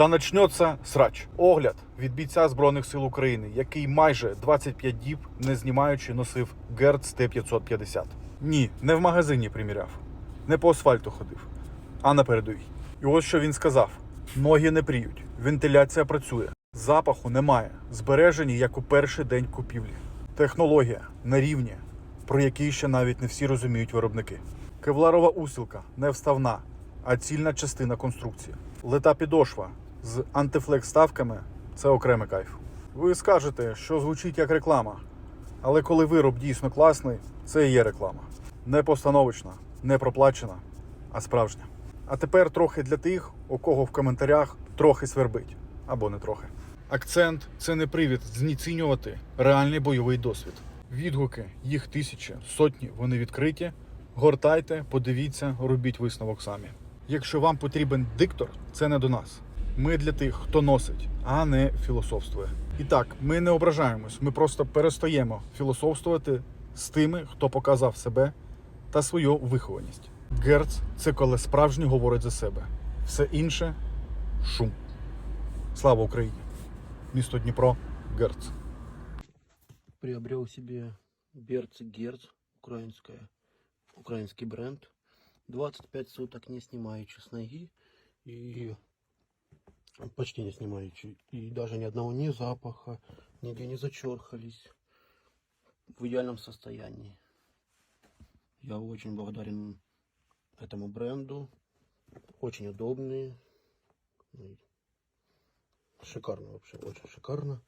Да начнеться срач. Огляд від бійця Збройних сил України, який майже 25 діб, не знімаючи, носив Герц Т-550. Ні, не в магазині приміряв, не по асфальту ходив, а на передовій. І ось що він сказав: ноги не пріють, вентиляція працює, запаху немає, збережені як у перший день купівлі. Технологія на рівні, про який ще навіть не всі розуміють виробники. Кевларова усілка не вставна, а цільна частина конструкції. Лета підошва з антифлекс-ставками це окремий кайф. Ви скажете, що звучить як реклама, але коли вироб дійсно класний, це і є реклама. Не постановочна, не проплачена, а справжня. А тепер трохи для тих, у кого в коментарях трохи свербить або не трохи. Акцент це не привід знецінювати реальний бойовий досвід. Відгуки, їх тисячі, сотні, вони відкриті. Гортайте, подивіться, робіть висновок самі. Якщо вам потрібен диктор, це не до нас. Ми для тих, хто носить, а не філософствує. І так, ми не ображаємось, ми просто перестаємо філософствувати з тими, хто показав себе та свою вихованість. Герц це коли справжній говорить за себе. Все інше шум. Слава Україні! Місто Дніпро, Герц. приобрел себе берцы Герц, украинская, украинский бренд. 25 суток не снимаючи с ноги и почти не снимаючи. И даже ни одного ни запаха, нигде не зачерхались. В идеальном состоянии. Я очень благодарен этому бренду. Очень удобные. Ну Шикарно вообще, очень шикарно.